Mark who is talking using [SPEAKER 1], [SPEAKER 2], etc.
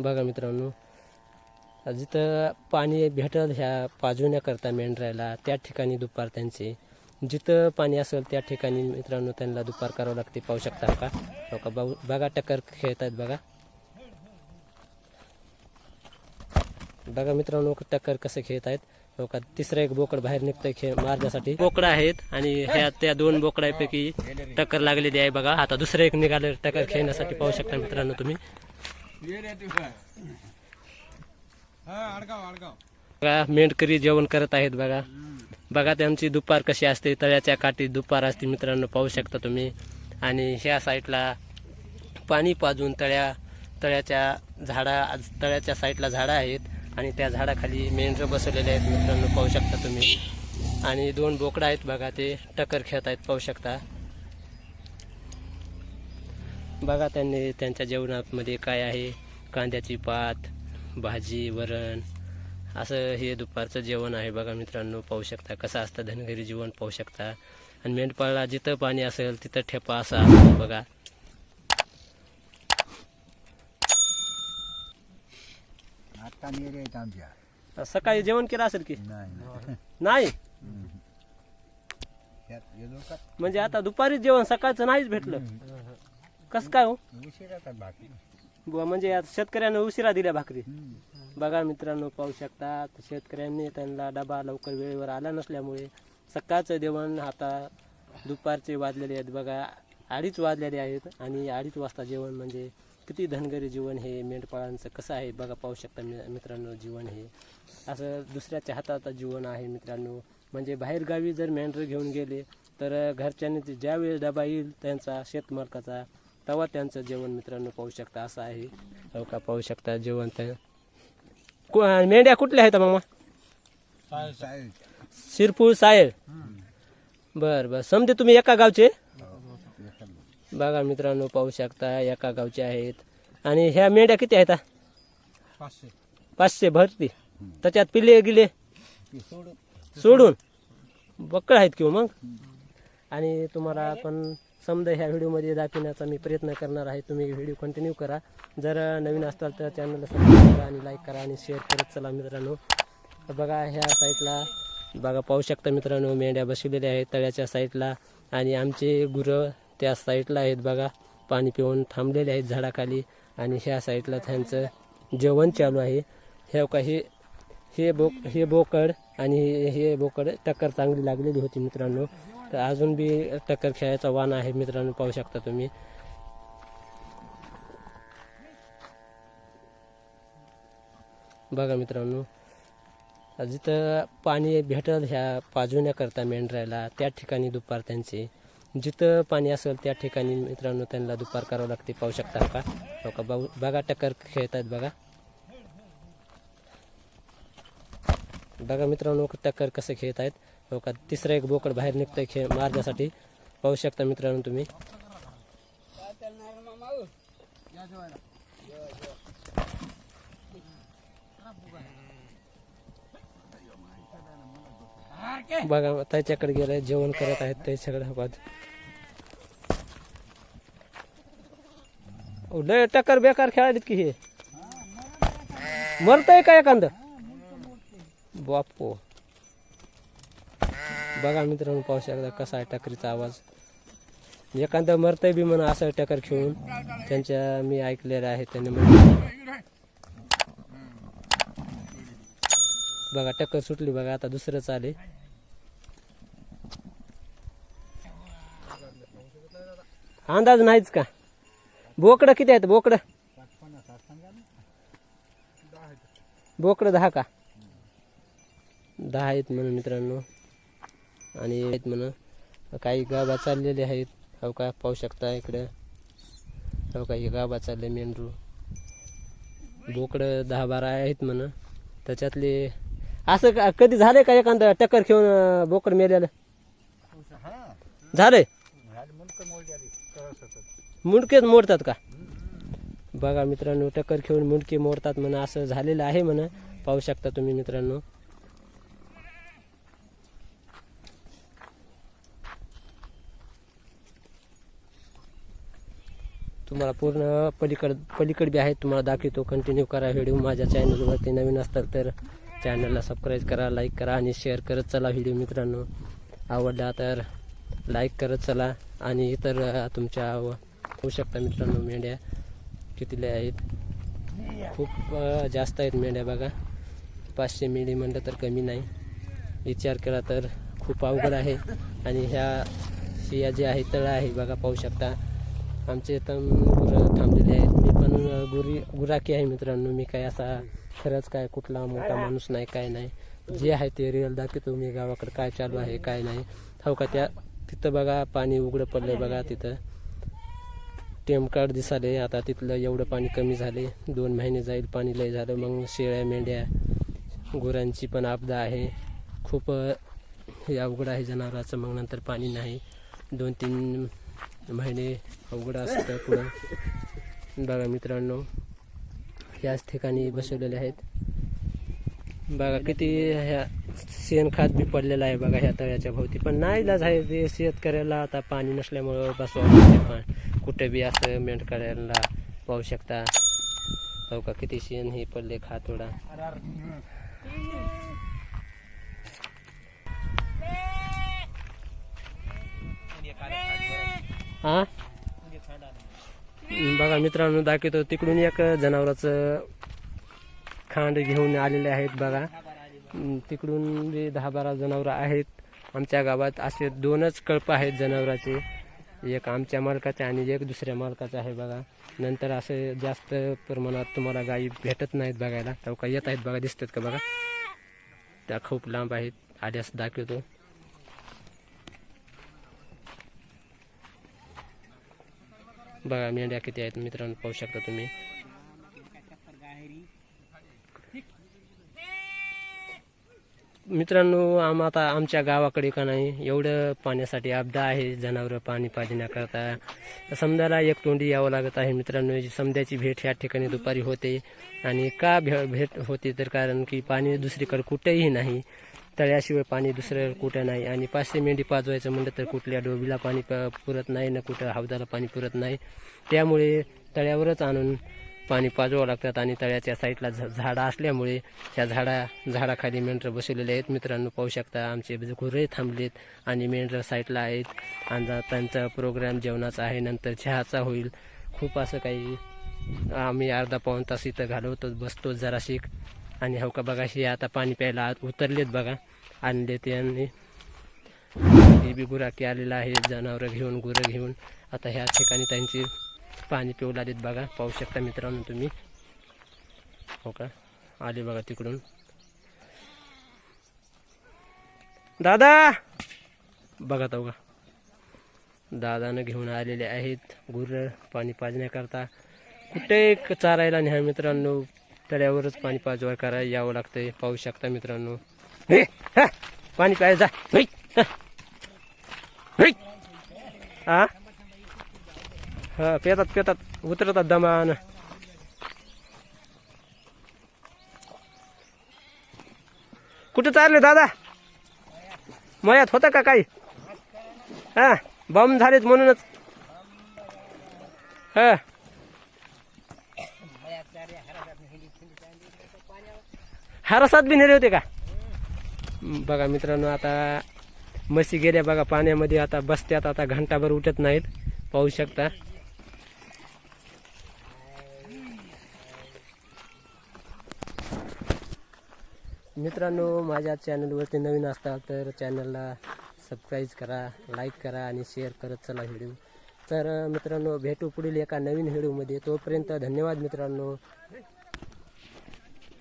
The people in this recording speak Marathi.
[SPEAKER 1] बघा मित्रांनो जिथं पाणी भेटल ह्या पाजवण्याकरता मेंढरायला त्या ठिकाणी दुपार त्यांचे. जिथं पाणी असेल त्या ठिकाणी मित्रांनो त्यांना दुपार करावं लागते. पाहू शकता का? हो बघू बघा टक्कर खेळत आहेत बघा. बघा मित्रांनो टक्कर कसं खेळत आहेत हो का? तिसरा एक बोकड बाहेर निघतोय खेळ मारण्यासाठी. बोकडं आहेत आणि ह्या त्या दोन बोकडापैकी टक्कर लागलेली आहे बघा. आता दुसरं एक निघालं टक्कर खेळण्यासाठी. पाहू शकता मित्रांनो तुम्ही. बघा मेंढकरी जेवण करत आहेत बघा. बघा त्यांची दुपार कशी असते तळ्याच्या काठी दुपार असते मित्रांनो पाहू शकता तुम्ही. आणि ह्या साईडला पाणी पाजून तळ्या तळ्याच्या झाडा तळ्याच्या साईडला झाडं आहेत. आणि त्या झाडाखाली मेंढर बसवलेले आहेत मित्रांनो पाहू शकता तुम्ही. आणि दोन बोकडं आहेत बघा ते टक्कर खेळत आहेत पाहू शकता. बघा त्यांनी त्यांच्या जेवणामध्ये काय आहे? कांद्याची पात भाजी वरण असं हे दुपारचं जेवण आहे बघा मित्रांनो. पाहू शकता कसं असतं धनगरी जीवन पाहू शकता. आणि मेंढपाळला जिथं पाणी असेल तिथं ठेपा असा असतो बघा. सकाळी जेवण केलं असेल की?
[SPEAKER 2] नाही
[SPEAKER 1] म्हणजे आता दुपारी जेवण सकाळचं नाहीच भेटलं. कसं काय हो?
[SPEAKER 2] उशीर येतात बाकी?
[SPEAKER 1] बुवा, म्हणजे आता शेतकऱ्यांना उशिरा दिल्या भाकरी. बघा मित्रांनो पाहू शकता शेतकऱ्यांनी त्यांना डबा लवकर वेळेवर आला नसल्यामुळे सकाळचं जेवण आता दुपारचे वाजलेले आहेत. बघा अडीच वाजलेले आहेत आणि अडीच वाजता जेवण म्हणजे किती धनगरी जीवन हे मेंढपाळांचं कसं आहे? बघा पाहू शकता मि मित्रांनो जीवन हे. असं दुसऱ्याच्या हाताचं जीवन आहे मित्रांनो. म्हणजे बाहेरगावी जर मेंढरं घेऊन गेले तर घरच्यांनी ज्यावेळेस डबा येईल त्यांचा शेतमार्काचा तेव्हा त्यांचं जेवण मित्रांनो पाहू शकता असं आहे. हो का पाहू शकता जेवण त्या कु- मेंढ्या कुठल्या आहेत मामा?
[SPEAKER 2] साहेब
[SPEAKER 1] शिरपूर सायल बर बर. समजे तुम्ही एका गावचे? बघा मित्रांनो पाहू शकता एका गावचे आहेत. आणि ह्या मेंढ्या किती आहेत हा?
[SPEAKER 2] पाचशे
[SPEAKER 1] भरती. त्याच्यात पिल्ले गिले
[SPEAKER 2] सोडून.
[SPEAKER 1] सोडून बक्कळ आहेत किंवा मग? आणि तुम्हाला आपण समजा ह्या व्हिडिओमध्ये दाखवण्याचा मी प्रयत्न करणार आहे. तुम्ही व्हिडिओ कंटिन्यू करा. जर नवीन असताल तर चॅनलला सबस्क्राईब करा आणि लाईक करा आणि शेअर करत चला मित्रांनो. बघा ह्या साईडला बघा पाहू शकता मित्रांनो मेंढ्या बसवलेल्या आहेत तळ्याच्या साईडला आणि आमचे गुरं त्या साईडला आहेत बघा. पाणी पिऊन थांबलेले आहेत झाडाखाली आणि ह्या साईडला त्यांचं जेवण चालू आहे. हे काही हे हे बोक हे बोकड आणि हे- हे बोकड टक्कर चांगली लागलेली होती मित्रांनो. तर अजून बी टक्कर खेळायचा वाण आहे मित्रांनो पाहू शकता तुम्ही. बघा मित्रांनो जिथं पाणी भेटल ह्या पाजवण्याकरता मेंढरायला त्या ठिकाणी दुपार त्यांचे. जिथं पाणी असेल त्या ठिकाणी मित्रांनो त्यांना दुपार करावं लागते पाहू शकता का? हो का? बघू बघा टक्कर खेळत आहेत बघा. बघा मित्रांनो टक्कर कसं खेळत आहेत हो का तिसरं एक बोकड बाहेर निघतंय खेळ मारण्यासाठी पाहू शकता मित्रांनो तुम्ही. बघा त्याच्याकडे गेलाय जेवण करत आहेत त्याच्याकडे बाद लय टक्कर बेकार खेळालीत की हे. मरतय का एखादं? बापो बघा मित्रांनो पाहू शकता कसा आहे टकरीचा आवाज. एखादं मरतय बी म्हणा असं टकर खेळून त्यांच्या मी ऐकलेलं आहे त्यांनी म्हटलं बघा टक्कर सुटली बघा आता दुसरं चाले अंदाज नाहीच का? बोकडं किती आहेत? बोकडं? बोकडं दहा का? दहा आहेत म्हणून मित्रांनो. आणि आहेत म्हणा काही गाभा चाललेले आहेत. हो का? पाहू शकता इकडं. हो का? हे गाभा चालले मेंढरू. बोकडं दहा बारा आहेत म्हणा त्याच्यातले असं का कधी झालंय का एखादं टक्कर खेळून बोकड मेल्याला? झालंय? मुंडकेच मोडतात का? बघा मित्रांनो टक्कर खेळून मुंडके मोडतात म्हणा असं झालेलं आहे म्हणा पाहू शकता तुम्ही मित्रांनो. तुम्हाला पूर्ण पलीकड पलीकड बी आहे तुम्हाला दाखवतो. कंटिन्यू करा व्हिडिओ माझ्या चॅनलवरती नवीन असतात तर चॅनलला सबस्क्राईब करा लाईक करा आणि शेअर करत चला व्हिडिओ मित्रांनो. आवडला तर लाईक करत चला आणि इतर तुमच्या होऊ शकता मित्रांनो मेंढ्या कितीले आहेत? खूप जास्त आहेत मेंढ्या बघा. पाचशे मेंढी म्हणलं तर कमी नाही. विचार केला तर खूप अवघड आहे. आणि ह्या शिया जे आहे तळं आहे बघा पाहू शकता. आमचे इथं गुरं थांबलेले आहेत. मी पण गुरी गुराकी आहे मित्रांनो. मी काय असा खरंच काय कुठला मोठा माणूस नाही काय नाही. जे आहे ते रिअल दाखवतो मी गावाकडे काय चालू आहे काय नाही. हो का त्या तिथं बघा पाणी उघडं पडलं बघा तिथं. टेमकार्ड दिसाले. आता तिथलं एवढं पाणी कमी झाले. दोन महिने जाईल पाणी लय झालं. मग शेळ्या मेंढ्या गुरांची पण आपदा आहे. खूप हे अवघड आहे जनावराचं. मग नंतर पाणी नाही. दोन तीन महिने अवघड असतं पुढं. बघा मित्रांनो याच ठिकाणी बसवलेले आहेत. बघा किती ह्या शेणखात बी पडलेलं आहे बघा ह्या तळ्याच्या भोवती. पण नाही इलाज आहे ते शेतकऱ्याला आता पाणी नसल्यामुळं बसवा कुठे बी असं मेंढकऱ्याला पाहू शकता. हो का किती शेण हे पडले खातोडा. हा? बघा मित्रांनो दाखवतो. तिकडून एक जनावराचं खांड घेऊन आलेले आहेत बघा. तिकडून बी दहा बारा जनावरं आहेत. आमच्या गावात असे दोनच कळप आहेत जनावराचे. एक आमच्या मालकाचे आणि एक दुसऱ्या मालकाचं आहे बघा. नंतर असे जास्त प्रमाणात तुम्हाला गायी भेटत नाहीत बघायला. तर का येत आहेत बघा दिसतात का बघा. त्या खूप लांब आहेत. आल्यास दाखवतो. बघा मेंढ्या किती आहेत मित्रांनो पाहू शकता तुम्ही. मित्रांनो आम आता आमच्या गावाकडे का नाही एवढं पाण्यासाठी अपदा आहे जनावरं पाणी पाजण्याकरता. समजायला एक तोंडी यावं लागत आहे मित्रांनो समध्याची भेट ह्या ठिकाणी दुपारी होते. आणि का भे भेट होते तर कारण की पाणी दुसरीकडे कुठेही नाही. तळ्याशिवाय पाणी दुसरं कुठं नाही. आणि पाचशे मेंढी पाजवायचं म्हणलं तर कुठल्या डोबीला पाणी प- पुरत नाही ना कुठं हौदाला पाणी पुरत नाही. त्यामुळे तळ्यावरच आणून पाणी पाजवावं लागतात आणि तळ्याच्या साईडला झाडं असल्यामुळे त्या झाडा झाडाखाली मेंढरं बसवलेले आहेत. मित्रांनो पाहू शकता आमचे गुरे थांबलेत आणि मेंढरं साईडला आहेत. आणि त्यांचा प्रोग्राम जेवणाचा आहे. नंतर चहाचा होईल. खूप असं काही आम्ही अर्धा पाऊण तास इथं घालवतो बसतो जराशी. आणि हो का बघा हे आता पाणी प्यायला उतरलेत बघा. आणले ते बी गुराकी आलेला आहे जनावरं घेऊन गुरं घेऊन. आता ह्या ठिकाणी त्यांची पाणी पिऊ लागलेत बघा. पाहू शकता मित्रांनो तुम्ही. हो का? आले बघा तिकडून. दादा! बघा तो का दादानं घेऊन आलेले आहेत गुरं पाणी पाजण्याकरता. कुठे चारायला न्या मित्रांनो? तळ्यावरच पाणी पाजवार करायला यावं लागतंय. पाहू शकता मित्रांनो. हे, हा, पाणी प्यायला जा. हा. हा. पेतात पेतात. उतरतात दमान. कुठं चालले दादा? मयात होतं का काही? हा बॉम्ब झालेत म्हणूनच. हा. हरसात बी नेले होते का? बघा मित्रांनो आता म्हशी गेल्या बघा पाण्यामध्ये आता बसत्यात आता घंटाभर उठत नाहीत. पाहू शकता. मित्रांनो माझ्या चॅनलवरती नवीन असतात तर चॅनलला सबस्क्राईब करा लाईक करा आणि शेअर करत चला व्हिडिओ. तर मित्रांनो. भेटू पुढील एका नवीन व्हिडिओमध्ये. तोपर्यंत धन्यवाद मित्रांनो.